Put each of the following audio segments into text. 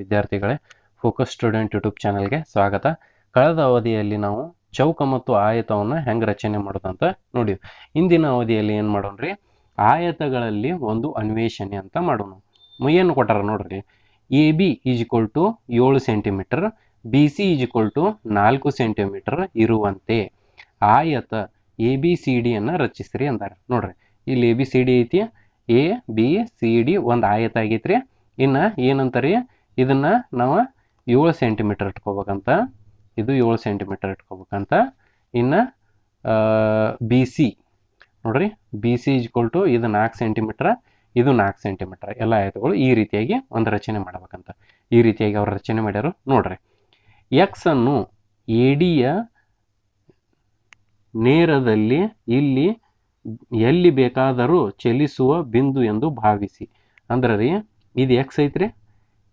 ವಿದ್ಯಾರ್ಥಿಗಳೇ focus student YouTube ಚಾನಲ್ಗೆ ಸ್ವಾಗತ. ಕಳೆದ ಅವಧಿಯಲ್ಲಿ ನಾವು ಚೌಕ ಮತ್ತು ಆಯತವನ್ನು ಹೆಂಗೆ ರಚನೆ ಮಾಡೋದಂತ ನೋಡಿವಿ ಇಂದಿನ ಅವಧಿಯಲ್ಲಿ ಏನು ಮಾಡೋಣ್ರಿ? ಆಯತಗಳಲ್ಲಿ ಒಂದು ಅನ್ವೇಷಣೆ ಅಂತ ಮಾಡೋಣ. ಏನು ಕೊಟ್ಟಾರ ನೋಡ್ರಿ? ಎ ಬಿ ಈಸ್ ಟು ಏಳು centimetre B C is to ನಾಲ್ಕು ಸೆಂಟಿಮೀಟರ್ ಇರುವಂತೆ. ಆಯತ ಎ ಬಿ ಸಿ ಡಿಯನ್ನು ರಚಿಸ್ರಿ ಅಂದಾರೆ. ನೋಡ್ರಿ, ಇಲ್ಲಿ ಎ ಬಿ ಸಿ ಡಿ ಐತಿ ಎ ಬಿ ಸಿ ಡಿ ಒಂದು ಆಯತ ಆಗೈತ್ರಿ. ಇನ್ನು ಏನಂತಾರೆ? ಇದನ್ನ ನಾವು ಏಳು ಸೆಂಟಿಮೀಟರ್ ಇಟ್ಕೋಬೇಕಂತ. ಇದು ಏಳು ಸೆಂಟಿಮೀಟರ್ ಇಟ್ಕೋಬೇಕಂತ. ಇನ್ನು ಬಿ ಸಿ ನೋಡ್ರಿ B C is equal to ಇದು ನಾಲ್ಕು ಸೆಂಟಿಮೀಟರ್ ಇದು ನಾಲ್ಕು ಸೆಂಟಿಮೀಟ್ರ್ ಎಲ್ಲ ಆಯತಗಳು ಈ ರೀತಿಯಾಗಿ ಒಂದು ರಚನೆ ಮಾಡ್ಬೇಕಂತ. ಈ ರೀತಿಯಾಗಿ ಅವ್ರು ರಚನೆ ಮಾಡ್ಯಾರು ನೋಡ್ರಿ. ಎಕ್ಸ್ ಅನ್ನು ಎಡಿಯ ನೇರದಲ್ಲಿ ಇಲ್ಲಿ ಎಲ್ಲಿ ಬೇಕಾದರೂ ಚಲಿಸುವ ಬಿಂದು ಎಂದು ಭಾವಿಸಿ. ಅಂದ್ರೆ ರೀ, ಇದು ಎಕ್ಸ್ ಐತ್ರಿ?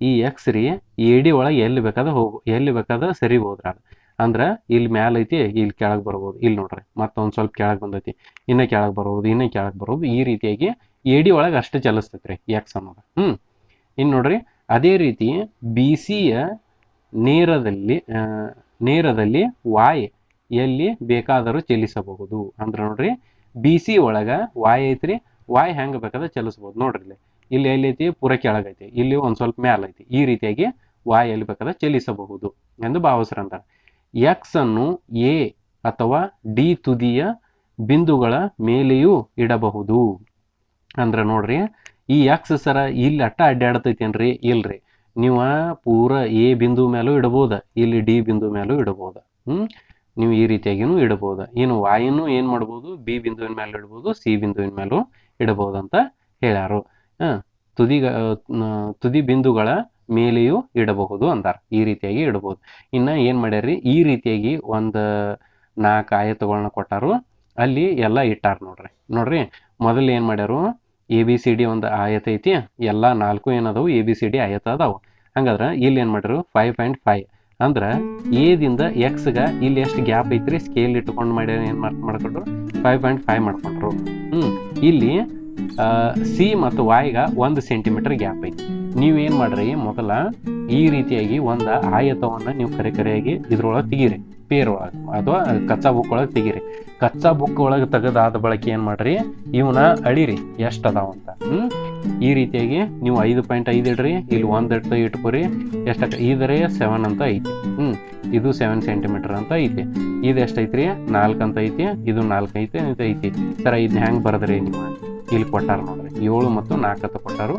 ಈ ಎಕ್ಸ್ ರೀ ಎಡಿ ಒಳಗೆ ಎಲ್ಲಿ ಬೇಕಾದ ಹೋಗು, ಎಲ್ಲಿ ಬೇಕಾದ ಸರಿಬೋದ್ರ ಅದು ಅಂದ್ರೆ ಇಲ್ಲಿ ಮ್ಯಾಲ ಐತಿ, ಇಲ್ಲಿ ಕೆಳಗೆ ಬರ್ಬೋದು. ಇಲ್ಲಿ ನೋಡ್ರಿ, ಮತ್ತೊಂದು ಸ್ವಲ್ಪ ಕೆಳಗೆ ಬಂದೈತಿ, ಇನ್ನ ಕೆಳಗೆ ಬರ್ಬೋದು, ಇನ್ನ ಕೆಳಗೆ ಬರ್ಬೋದು. ಈ ರೀತಿಯಾಗಿ ಎಡಿ ಒಳಗೆ ಅಷ್ಟು ಚಲಿಸ್ತೈತ್ರಿ ಎಕ್ಸ್ ಅನ್ನೋದು. ಹ್ಮ್. ಇನ್ ನೋಡ್ರಿ, ಅದೇ ರೀತಿ ಬಿ ಸಿಯ ನೇರದಲ್ಲಿ ನೇರದಲ್ಲಿ ವಾಯ್ ಎಲ್ಲಿ ಬೇಕಾದರೂ ಚಲಿಸಬಹುದು. ಅಂದ್ರೆ ನೋಡ್ರಿ ಬಿ ಸಿ ಒಳಗೆ ವಾಯ್ ಐತ್ರಿ ವಾಯ್ ಹೆಂಗೆ ಬೇಕಾದ್ರೆ ಚಲಿಸಬಹುದು. ನೋಡ್ರಿ ಇಲ್ಲಿ. ಇಲ್ಲಿ ಎಲ್ಲಿ ಐತಿ ಪೂರ ಕೆಳಗೈತಿ ಇಲ್ಲಿ ಒಂದು ಸ್ವಲ್ಪ ಮ್ಯಾಲ ಐತಿ ಈ ರೀತಿಯಾಗಿ ವಾಯ್ ಎಲ್ಲಿ ಬೇಕಾದ್ರೆ ಚಲಿಸಬಹುದು ಎಂದು ಭಾವಿಸ್ರಂತಾರೆ ಎಕ್ಸ್ ಅನ್ನು ಎ ಅಥವಾ ಡಿ ತುದಿಯ ಬಿಂದುಗಳ ಮೇಲೆಯೂ ಇಡಬಹುದು. ಅಂದ್ರೆ ನೋಡ್ರಿ, ಈ ಎಕ್ಸ್ ಸರ ಇಲ್ಲಿ ಅಟ್ಟ ಅಡ್ಡಾಡ್ತೈತೇನ್ರಿ ಇಲ್ರಿ. ನೀವು ಪೂರ ಎ ಬಿಂದು ಮೇಲೂ ಇಡಬಹುದು ಇಲ್ಲಿ ಡಿ ಬಿಂದು ಮೇಲೂ ಇಡಬಹುದು ಹ್ಮ್? ನೀವು ಈ ರೀತಿಯಾಗಿನೂ ಇಡಬಹುದು ಇನ್ನು ವಾಯನ್ನು ಏನ್ ಮಾಡ್ಬೋದು? ಬಿ ಬಿಂದುವಿನ ಮೇಲೆ ಇಡ್ಬೋದು ಸಿ ಬಿಂದುವಿನ ಮೇಲೂ ಇಡಬಹುದು ಅಂತ ಹೇಳ್ಯಾರು. ಹ ತುದಿಗ ತುದಿ ಬಿಂದುಗಳ ಮೇಲೆಯೂ ಇಡಬಹುದು ಅಂದಾರ. ಈ ರೀತಿಯಾಗಿ ಇಡಬಹುದು. ಇನ್ನ ಏನು ಮಾಡ್ಯಾರ್ರಿ? ಈ ರೀತಿಯಾಗಿ ಒಂದು ನಾಲ್ಕು ಆಯತಗಳನ್ನ ಕೊಟ್ಟಾರು. ಅಲ್ಲಿ ಎಲ್ಲ ಇಟ್ಟಾರ ನೋಡ್ರಿ. ನೋಡ್ರಿ, ಮೊದಲು ಏನು ಮಾಡ್ಯಾರು? ಎ, ಬಿ, ಸಿ, ಡಿ ಒಂದು ಆಯತ ಐತಿ. ಎಲ್ಲ ನಾಲ್ಕು ಏನದಾವು? ಎ, ಬಿ, ಸಿ, ಡಿ ಆಯತ ಅದಾವು. ಹಂಗಾದ್ರೆ ಇಲ್ಲಿ ಏನು ಮಾಡ್ಯಾರು ಫೈವ್ ಪಾಯಿಂಟ್ ಫೈವ್. ಅಂದ್ರೆ ಎದಿಂದ ಎಕ್ಸ್ಗೆ ಇಲ್ಲಿ ಎಷ್ಟು ಗ್ಯಾಪ್ ಐತ್ರಿ? ಸ್ಕೇಲ್ ಇಟ್ಕೊಂಡು ಮಾಡ್ಯಾರ ಏನು ಮಾಡ್, ಮಾಡ್ಕೊಂಡ್ರು? ಫೈವ್ ಪಾಯಿಂಟ್ ಫೈವ್ ಮಾಡ್ಕೊಂಡ್ರು. ಹ್ಞೂ ಇಲ್ಲಿ ಸಿ ಮತ್ತು ವಾಯ್ಗ ಒಂದು ಸೆಂಟಿಮೀಟರ್ ಗ್ಯಾಪ್ ಐತಿ. ಏನು ಮಾಡ್ರಿ ಮೊದಲ ಈ ರೀತಿಯಾಗಿ ಒಂದು ಆಯತವನ್ನು ನೀವು ಕರೆ ಕರೆಯಾಗಿ ಇದ್ರೊಳಗೆ ತೆಗೀರಿ. ಪೇರ್ ಒಳಗೆ ಅಥವಾ ಕಚ್ಚಾ ಬುಕ್ ಒಳಗೆ ತೆಗೀರಿ. ಕಚ್ಚಾ ಬುಕ್ ಒಳಗೆ ತೆಗೆದಾದ ಬಳಕೆ ಏನು ಮಾಡ್ರಿ? ಇವನ್ನ ಅಳಿರಿ. ಎಷ್ಟು ಅದಾವ ಅಂತ. ಹ್ಞೂ ಈ ರೀತಿಯಾಗಿ ನೀವು ಐದು ಪಾಯಿಂಟ್ ಐದು ಇಡ್ರಿ. ಇಲ್ಲಿ ಒಂದು ಇಟ್ಟು ಇಟ್ಕೊರಿ. ಎಷ್ಟು ಇದರೇ ಸೆವೆನ್ ಅಂತ ಐತಿ. ಹ್ಞೂ ಇದು ಸೆವೆನ್ ಸೆಂಟಿಮೀಟರ್ ಅಂತ ಐತಿ. ಇದು ಎಷ್ಟೈತ್ರಿ ನಾಲ್ಕು ಅಂತ ಐತಿ. ಇದು ನಾಲ್ಕು ಐತಿ ಇದು ಐತಿ. ಸರ ಇದನ್ನ ಹ್ಯಾಂಗೆ ಬರದ್ರಿ ನೀವು? ಇಲ್ಲಿ ಕೊಟ್ಟಾರ ನೋಡ್ರಿ. ಏಳು ಮತ್ತು ನಾಲ್ಕು ಅಂತ ಕೊಟ್ಟಾರು.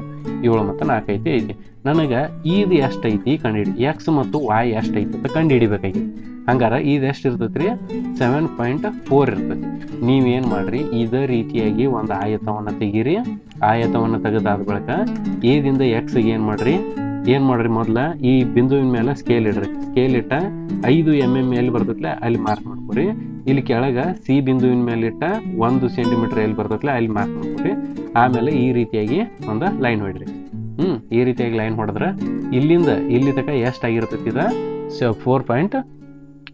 ಏಳು ಮತ್ತು ನಾಲ್ಕು ಐತಿ ಐತಿ ನನಗೆ ಇದು ಎಷ್ಟೈತಿ ಕಂಡುಹಿಡಿ. ಎಕ್ಸ್ ಮತ್ತು ವಾಯ್ ಎಷ್ಟೈತಿ ಅಂತ ಕಂಡುಹಿಡಿಬೇಕಾಗಿ ಹಂಗಾರ ಇದು ಎಷ್ಟು ಇರ್ತೈತ್ರಿ ಸೆವೆನ್ ಪಾಯಿಂಟ್ ಫೋರ್ ಇರ್ತೈತಿ. ನೀವೇನು ಮಾಡ್ರಿ? ಇದೇ ರೀತಿಯಾಗಿ ಒಂದು ಆಯತವನ್ನು ತೆಗೀರಿ. ಆಯತವನ್ನು ತೆಗೆದಾದ ಬಳಿಕ ಏದಿಂದ ಎಕ್ಸ್ಗೆ ಏನು ಮಾಡ್ರಿ? ಏನ್ ಮಾಡ್ರಿ ಮೊದ್ಲ ಈ ಬಿಂದುವಿನ ಮೇಲೆ ಸ್ಕೇಲ್ ಇಡ್ರಿ. ಸ್ಕೇಲ್ ಇಟ್ಟ ಐದು ಎಂ ಎಂ ಎಲ್ಲಿ ಬರ್ತೈತ್ಲೆ ಅಲ್ಲಿ ಮಾರ್ಕ್ ಮಾಡ್ಕೊರಿ. ಇಲ್ಲಿ ಕೆಳಗೆ ಸಿ ಬಿಂದುವಿನ ಮೇಲೆ ಇಟ್ಟ ಒಂದು ಸೆಂಟಿಮೀಟರ್ ಎಲ್ಲಿ ಬರ್ತೈತ್ಲೆ ಅಲ್ಲಿ ಮಾರ್ಕ್ ಮಾಡ್ಕೊರಿ. ಆಮೇಲೆ ಈ ರೀತಿಯಾಗಿ ಒಂದು ಲೈನ್ ಹೊಡ್ರಿ. ಹ್ಞೂ ಈ ರೀತಿಯಾಗಿ ಲೈನ್ ಹೊಡೆದ್ರೆ ಇಲ್ಲಿಂದ ಇಲ್ಲಿ ತನಕ ಎಷ್ಟು ಆಗಿರ್ತೈತಿ ಇದು? Four point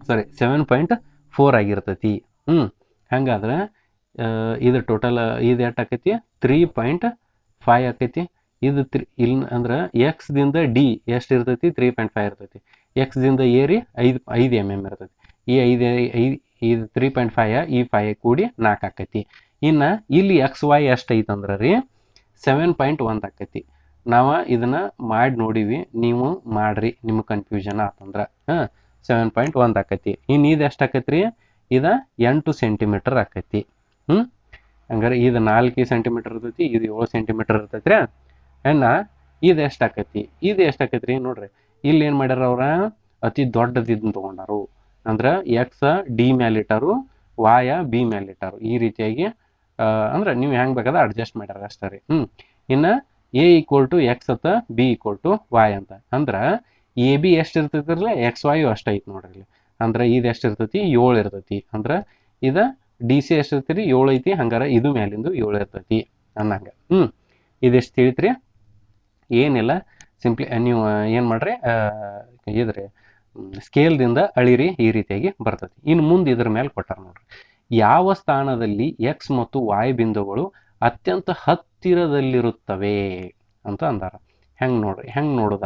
sorry seven point four ಆಗಿರ್ತೈತಿ. ಹ್ಮ್, ಹಂಗಾದ್ರೆ ಇದು ಟೋಟಲ್ ಇದು ಎಷ್ಟು ಆಕೈತಿ? ತ್ರೀ ಪಾಯಿಂಟ್ ಫೈವ್ ಆಕೈತಿ. ಇದು ತ್ರೀ ಇಲ್ಲಿ ಅಂದ್ರೆ ಎಕ್ಸ್ ದಿಂದ ಡಿ ಎಷ್ಟು ಇರ್ತೈತಿ ತ್ರೀ ಪಾಯಿಂಟ್ ಫೈವ್ ಇರ್ತೈತಿ. ಎಕ್ಸ್ ದಿಂದ ಏರಿ ಐದು ಐದು ಎಂ ಎಂ ಇರ್ತೈತಿ. ಈ ಐದು ಐದು ಇದು ತ್ರೀ ಪಾಯಿಂಟ್ ಫೈವ್ ಈ ಫೈವ್ ಕೂಡಿ ನಾಲ್ಕು ಆಕೈತಿ. ಇನ್ನು ಇಲ್ಲಿ ಎಕ್ಸ್ ವೈ ಎಷ್ಟು ಐತಂದ್ರೆ ರೀ ಸೆವೆನ್ ಪಾಯಿಂಟ್ ಒಂದು ಆಕೈತಿ. ನಾವು ಇದನ್ನ ಮಾಡಿ ನೋಡಿವಿ, ನೀವು ಮಾಡ್ರಿ ನಿಮ್ಗೆ ಕನ್ಫ್ಯೂಷನ್ ಆತಂದ್ರೆ. ಹಾಂ ಸೆವೆನ್ ಪಾಯಿಂಟ್ ಒಂದು ಆಕೈತಿ. ಇನ್ನು ಇದು ಎಷ್ಟು ಆಕೈತಿ ರೀ ಇದು ಎಂಟು ಸೆಂಟಿಮೀಟರ್ ಆಕೈತಿ. ಹ್ಞೂ ಹಂಗಾರೆ ಇದು ನಾಲ್ಕು ಸೆಂಟಿಮೀಟರ್ ಇರ್ತೈತಿ, ಇದು ಏಳು ಸೆಂಟಿಮೀಟರ್ ಇರ್ತೈತಿ ರೀ ಅಣ್ಣ ಇದು ಎಷ್ಟು ಆಕೈತಿ ಇದು ಎಷ್ಟು ರೀ ನೋಡ್ರಿ, ಇಲ್ಲಿ ಏನು ಮಾಡ್ಯಾರ ಅವ್ರ? ಅತಿ ದೊಡ್ಡದಿದ್ನ ತೊಗೊಂಡಾರು. ಅಂದ್ರೆ ಎಕ್ಸ್ ಡಿ ಮ್ಯಾಲೆ ಇಟ್ಟಾರು ವಾಯ ಬಿ ಮ್ಯಾಲೆ ಇಟ್ಟಾರು. ಈ ರೀತಿಯಾಗಿ ಅಂದ್ರೆ ನೀವು ಹೆಂಗೆ ಬೇಕಾದ್ರೆ ಅಡ್ಜಸ್ಟ್ ಮಾಡ್ಯಾರ ಅಷ್ಟೇ ರೀ. ಹ್ಞೂ ಇನ್ನು ಎ ಈಕ್ವಲ್ ಟು ಎಕ್ಸ್ ಅತ್ತ ಬಿ ಈಕ್ವಲ್ ಟು ವಾಯ್ ಅಂತ. ಅಂದ್ರೆ ಎ ಬಿ ಎಷ್ಟು ಇರ್ತೈತಿರಲ್ಲ? ಎಕ್ಸ್ ವಾಯು ಅಷ್ಟು ಐತಿ ನೋಡ್ರಿ ಇಲ್ಲಿ. ಅಂದ್ರೆ ಇದು ಎಷ್ಟು ಇರ್ತೈತಿ? ಏಳು ಇರ್ತೈತಿ. ಅಂದ್ರೆ ಇದು ಡಿ ಸಿ ಎಷ್ಟು ಇರ್ತೈತಿ? ಏಳು ಐತಿ. ಹಂಗಾರೆ ಇದು ಮ್ಯಾಲಿಂದು ಏಳು ಇರ್ತೈತಿ ಅನ್ನಂಗ. ಹ್ಞೂ ಇದೆಷ್ಟು ತಿಳಿತ್ರಿ? ಏನಿಲ್ಲ. ಸಿಂಪ್ಲಿ ನೀವು ಏನು ಮಾಡ್ರಿ ಇದ್ರಿ ಸ್ಕೇಲ್ದಿಂದ ಅಳಿರಿ ಈ ರೀತಿಯಾಗಿ ಬರ್ತದೆ ಇನ್ನು ಮುಂದೆ ಇದ್ರ ಮೇಲೆ ಕೊಟ್ಟಾರ ನೋಡ್ರಿ. ಯಾವ ಸ್ಥಾನದಲ್ಲಿ ಎಕ್ಸ್ ಮತ್ತು ವಾಯ್ ಬಿಂದುಗಳು ಅತ್ಯಂತ ಹತ್ತಿರದಲ್ಲಿರುತ್ತವೆ ಅಂತ ಅಂದಾರ. ಹೆಂಗ್ ನೋಡ್ರಿ, ಹೆಂಗ್ ನೋಡುದ?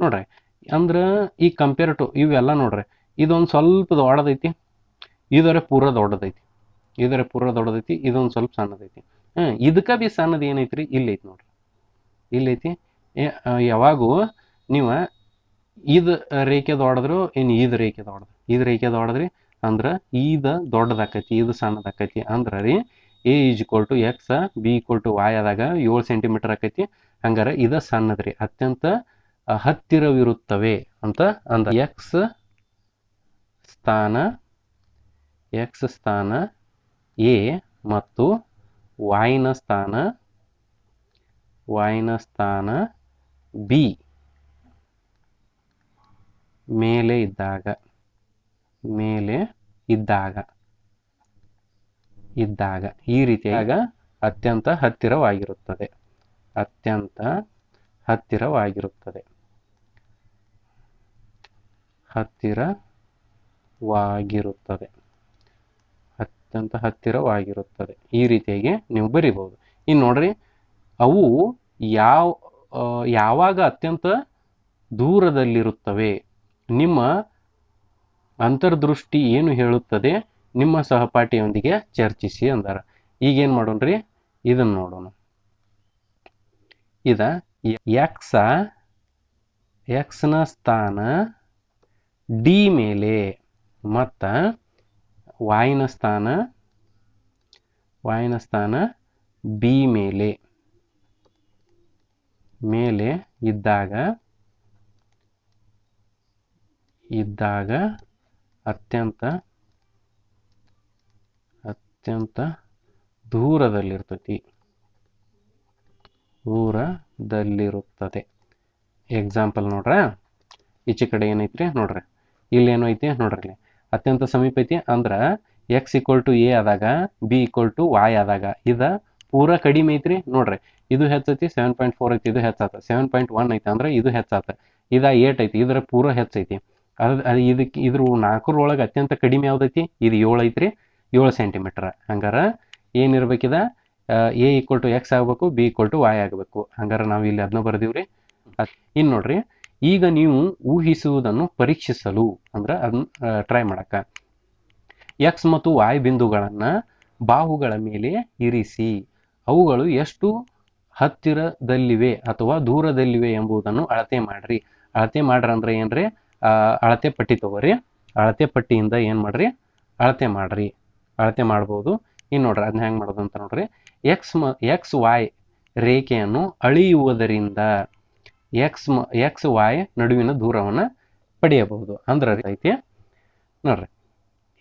ನೋಡ್ರಿ, ಅಂದ್ರೆ ಈ ಕಂಪೇರ್ ಟು ಇವೆಲ್ಲ ನೋಡ್ರಿ, ಇದೊಂದು ಸ್ವಲ್ಪ ದೊಡ್ಡದೈತಿ, ಇದರ ಪೂರ ದೊಡ್ಡದೈತಿ, ಇದರ ಪೂರ ದೊಡ್ಡದೈತಿ, ಇದೊಂದು ಸ್ವಲ್ಪ ಸಣ್ಣದೈತಿ. ಹ್ಮ್, ಇದಕ್ಕ ಬಿ ಸಣ್ಣದ ಏನೈತ್ರಿ? ಇಲ್ಲೈತಿ ನೋಡ್ರಿ. ಇಲ್ಲೈತಿ? ಯಾವಾಗೂ ನೀವು ಇದು ರೇಖೆ ದೊಡ್ಡದ್ರು ಏನು ಈದ್ ರೇಖೆ ದೊಡ್ಡದ್ರು. ಈದ್ ರೇಖೆ ದೊಡ್ಡದ್ರಿ ಅಂದ್ರೆ ಇದು ದೊಡ್ಡದಾಕೈತಿ ಇದು ಸಣ್ಣದಾಕೈತಿ ಅಂದ್ರೆ ರೀ A is equal to X, B equal to Y ಆದಾಗ ಏಳು ಸೆಂಟಿಮೀಟರ್ ಆಕೈತಿ. ಹಂಗಾರೆ ಇದು ಸಣ್ಣದ್ರಿ. ಅತ್ಯಂತ ಹತ್ತಿರವಿರುತ್ತವೆ ಅಂತ ಅಂದ. ಎಕ್ಸ್ ಸ್ಥಾನ ಎಕ್ಸ್ ಸ್ಥಾನ ಎ ಮತ್ತು ವಾಯ್ನ ಸ್ಥಾನ ವಾಯ್ನ ಸ್ಥಾನ ಬಿ. ಮೇಲೆ ಇದ್ದಾಗ ಮೇಲೆ ಇದ್ದಾಗ ಇದ್ದಾಗ ಈ ರೀತಿಯಾಗ ಅತ್ಯಂತ ಹತ್ತಿರವಾಗಿರುತ್ತದೆ. ಅತ್ಯಂತ ಹತ್ತಿರವಾಗಿರುತ್ತದೆ. ಹತ್ತಿರವಾಗಿರುತ್ತದೆ. ಅತ್ಯಂತ ಹತ್ತಿರವಾಗಿರುತ್ತದೆ. ಈ ರೀತಿಯಾಗಿ ನೀವು ಬರಿಬಹುದು. ಇನ್ನು ನೋಡ್ರಿ, ಅವು ಯಾವ ಯಾವಾಗ ಅತ್ಯಂತ ದೂರದಲ್ಲಿರುತ್ತವೆ, ನಿಮ್ಮ ಅಂತರ್ದೃಷ್ಟಿ ಏನು ಹೇಳುತ್ತದೆ, ನಿಮ್ಮ ಸಹಪಾಠಿಯೊಂದಿಗೆ ಚರ್ಚಿಸಿ ಅಂದಾರ. ಈಗೇನು ಮಾಡೋಣ್ರಿ? ಇದನ್ನು ನೋಡೋಣ. ಇದ ಎಕ್ಸ, ಎಕ್ಸ್ನ ಸ್ಥಾನ ಡಿ ಮೇಲೆ, ಮತ್ತ ವಾಯಿನ ಸ್ಥಾನ ವಾಯಿನ ಸ್ಥಾನ ಬಿ ಮೇಲೆ. ಮೇಲೆ ಇದ್ದಾಗ ಇದ್ದಾಗ ಅತ್ಯಂತ ಅತ್ಯಂತ ದೂರದಲ್ಲಿರ್ತೈತಿ. ದೂರದಲ್ಲಿರುತ್ತದೆ. ಎಕ್ಸಾಂಪಲ್ ನೋಡ್ರ? ಈಚೆ ಕಡೆ ಏನೈತ್ರಿ? ನೋಡ್ರಿ. ಇಲ್ಲಿ ಏನೈತಿ ಐತಿ? ನೋಡ್ರಿ ಅತ್ಯಂತ ಸಮೀಪ ಐತಿ ಅಂದ್ರ ಎಕ್ಸ್ ಈಕ್ವಲ್ ಟು ಎ ಆದಾಗ ಬಿ ಈಕ್ವಲ್ ಟು ವಾಯ್ ಆದಾಗ, ಇದ ಪೂರ ಕಡಿಮೆ ಐತ್ರಿ. ನೋಡ್ರಿ, ಇದು ಹೆಚ್ಚೈತಿ ಸೆವೆನ್ ಪಾಯಿಂಟ್ ಫೋರ್ ಐತಿ, ಇದು ಹೆಚ್ಚಾತ. ಸೆವೆನ್ ಪಾಯಿಂಟ್ ಒನ್ ಐತಿ ಅಂದ್ರೆ ಇದು ಹೆಚ್ಚಾತ. ಇದ ಏಟ್ ಐತಿ, ಇದರ ಪೂರ ಹೆಚ್ಚೈತಿ. ಅದ್, ಅದು ಇದಕ್ಕೆ ಇದ್ರ ನಾಲ್ಕರೊಳಗೆ ಅತ್ಯಂತ ಕಡಿಮೆ ಯಾವ್ದೈತಿ? ಇದು ಏಳು ಐತ್ರಿ. ಏಳು ಸೆಂಟಿಮೀಟರ್ ಹಂಗಾರ ಏನಿರ್ಬೇಕಿದ ಎ ಈಕ್ವಲ್ ಟು ಎಕ್ಸ್ ಆಗಬೇಕು ಬಿ ಈಕ್ವಲ್ ಟು ವಾಯ್ ಆಗಬೇಕು. ಹಂಗಾರ ನಾವು ಇಲ್ಲಿ ಅದನ್ನ ಬರ್ದೀವ್ರಿ. ಇನ್ನು ನೋಡ್ರಿ, ಈಗ ನೀವು ಊಹಿಸುವುದನ್ನು ಪರೀಕ್ಷಿಸಲು ಅಂದ್ರೆ ಅದನ್ನ ಟ್ರೈ ಮಾಡಕ್ಕ. ಎಕ್ಸ್ ಮತ್ತು ವಾಯ್ ಬಿಂದುಗಳನ್ನ ಬಾಹುಗಳ ಮೇಲೆ ಇರಿಸಿ. ಅವುಗಳು ಎಷ್ಟು ಹತ್ತಿರದಲ್ಲಿವೆ ಅಥವಾ ದೂರದಲ್ಲಿವೆ ಎಂಬುದನ್ನು ಅಳತೆ ಮಾಡ್ರಿ. ಅಳತೆ ಮಾಡ್ರಿ ಅಂದ್ರೆ ಏನ್ರಿ? ಅಳತೆ ಪಟ್ಟಿ ತಗೋರಿ. ಅಳತೆ ಪಟ್ಟಿಯಿಂದ ಏನ್ ಮಾಡ್ರಿ? ಅಳತೆ ಮಾಡ್ರಿ. ಅಳತೆ ಮಾಡ್ಬೋದು. ಇನ್ನು ನೋಡ್ರಿ ಅದನ್ನ ಹೆಂಗ್ ಮಾಡೋದು ಅಂತ ನೋಡ್ರಿ. ಎಕ್ಸ್ ಮ ಎಕ್ಸ್ ವಾಯ್ ರೇಖೆಯನ್ನು ಅಳಿಯುವುದರಿಂದ ಎಕ್ಸ್ ಮ ಎಕ್ಸ್ ವಾಯ್ ನಡುವಿನ ದೂರವನ್ನು ಪಡೆಯಬಹುದು. ಅಂದ್ರೆ ಐತಿ. ನೋಡ್ರಿ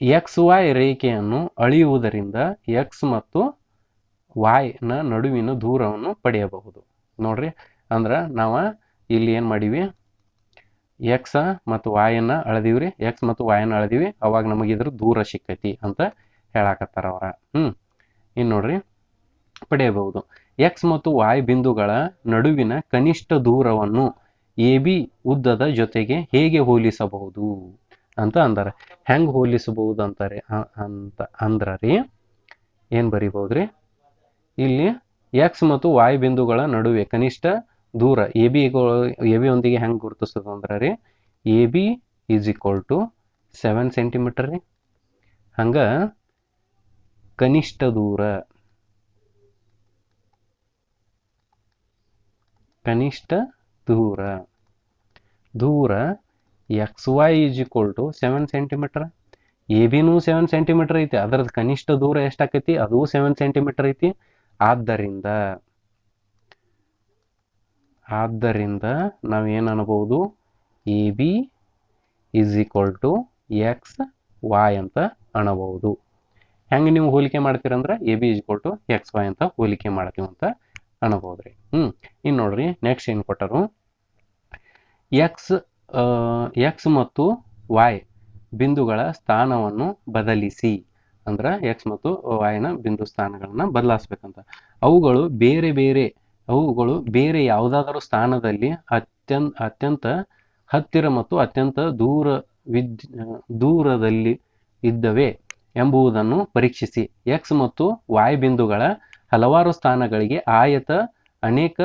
ಎಕ್ಸ್ ವಾಯ್ ರೇಖೆಯನ್ನು ಅಳಿಯುವುದರಿಂದ ಎಕ್ಸ್ ಮತ್ತು ವಾಯ್ನ ನಡುವಿನ ದೂರವನ್ನು ಪಡೆಯಬಹುದು. ನೋಡ್ರಿ, ಅಂದ್ರೆ ನಾವು ಇಲ್ಲಿ ಏನು ಮಾಡೀವಿ? ಎಕ್ಸ್ ಮತ್ತು ವಾಯನ್ನ ಅಳದೀವ್ರಿ. ಎಕ್ಸ್ ಮತ್ತು ವಾಯನ್ನ ಅಳದಿವಿ. ಅವಾಗ ನಮಗೆ ಇದ್ರ ದೂರ ಸಿಕ್ಕೈತಿ ಅಂತ ಹೇಳಾಕತ್ತಾರ ಅವ್ರ. ಹ್ಮ್ ಇನ್ನು ನೋಡ್ರಿ, ಪಡೆಯಬಹುದು. ಎಕ್ಸ್ ಮತ್ತು ವಾಯ್ ಬಿಂದುಗಳ ನಡುವಿನ ಕನಿಷ್ಠ ದೂರವನ್ನು ಎ ಬಿ ಉದ್ದದ ಜೊತೆಗೆ ಹೇಗೆ ಹೋಲಿಸಬಹುದು ಅಂತ ಅಂದಾರೆ. ಹೆಂಗ್ ಹೋಲಿಸಬಹುದು ಅಂತಾರೆ ಅಂತ ಅಂದ್ರ ರೀ, ಏನ್ ಬರಿಬಹುದ್ರಿ? ಇಲ್ಲಿ ಎಕ್ಸ್ ಮತ್ತು ವಾಯ್ ಬಿಂದುಗಳ ನಡುವೆ ಕನಿಷ್ಠ ದೂರ ಎ ಬಿ ಎ ಬಿ ಒಂದಿಗೆ ಹೆಂಗ್ ಗುರುತಿಸೋದು ಅಂದ್ರೆ ರೀ? A B is equal to seven centimetre ರೀ. ಹಂಗ ಕನಿಷ್ಠ ದೂರ ಕನಿಷ್ಠ ದೂರ ದೂರ X Y is equal to seven centimetre A ಬಿನೂ seven centimetre ಐತಿ. ಅದರದ್ದು ಕನಿಷ್ಠ ದೂರ ಎಷ್ಟಾಕೈತಿ ಅದು ಸೆವೆನ್ ಸೆಂಟಿಮೀಟರ್ ಐತಿ. ಆದ್ದರಿಂದ ಆದ್ದರಿಂದ ನಾವು ಏನು ಅನ್ಬೋದು? A B is equal to X Y ಅಂತ ಅನ್ಬೋದು. ಹೆಂಗೆ ನೀವು ಹೋಲಿಕೆ ಮಾಡ್ತೀರಂದ್ರೆ A B equal to X Y ಅಂತ ಹೋಲಿಕೆ ಮಾಡ್ತೀವಿ ಅಂತ ಅನ್ನಬಹುದ್ರಿ ಹ್ಞೂ ಇನ್ನು ನೋಡ್ರಿ ನೆಕ್ಸ್ಟ್ ಏನು ಕೊಟ್ಟರು? ಎಕ್ಸ್ ಎಕ್ಸ್ ಮತ್ತು ವಾಯ್ ಬಿಂದುಗಳ ಸ್ಥಾನವನ್ನು ಬದಲಿಸಿ. ಅಂದ್ರೆ ಎಕ್ಸ್ ಮತ್ತು ವಾಯ್ನ ಬಿಂದು ಸ್ಥಾನಗಳನ್ನ ಬದಲಾಯಿಸ್ಬೇಕಂತ ಅವುಗಳು ಬೇರೆ ಬೇರೆ, ಅವುಗಳು ಬೇರೆ ಯಾವುದಾದರೂ ಸ್ಥಾನದಲ್ಲಿ ಅತ್ಯಂತ ಅತ್ಯಂತ ಹತ್ತಿರ ಮತ್ತು ಅತ್ಯಂತ ದೂರ ವಿದ್, ದೂರದಲ್ಲಿ ಇದ್ದವೆ ಎಂಬುದನ್ನು ಪರೀಕ್ಷಿಸಿ. ಎಕ್ಸ್ ಮತ್ತು ವಾಯ್ ಬಿಂದುಗಳ ಹಲವಾರು ಸ್ಥಾನಗಳಿಗೆ ಆಯತ ಅನೇಕ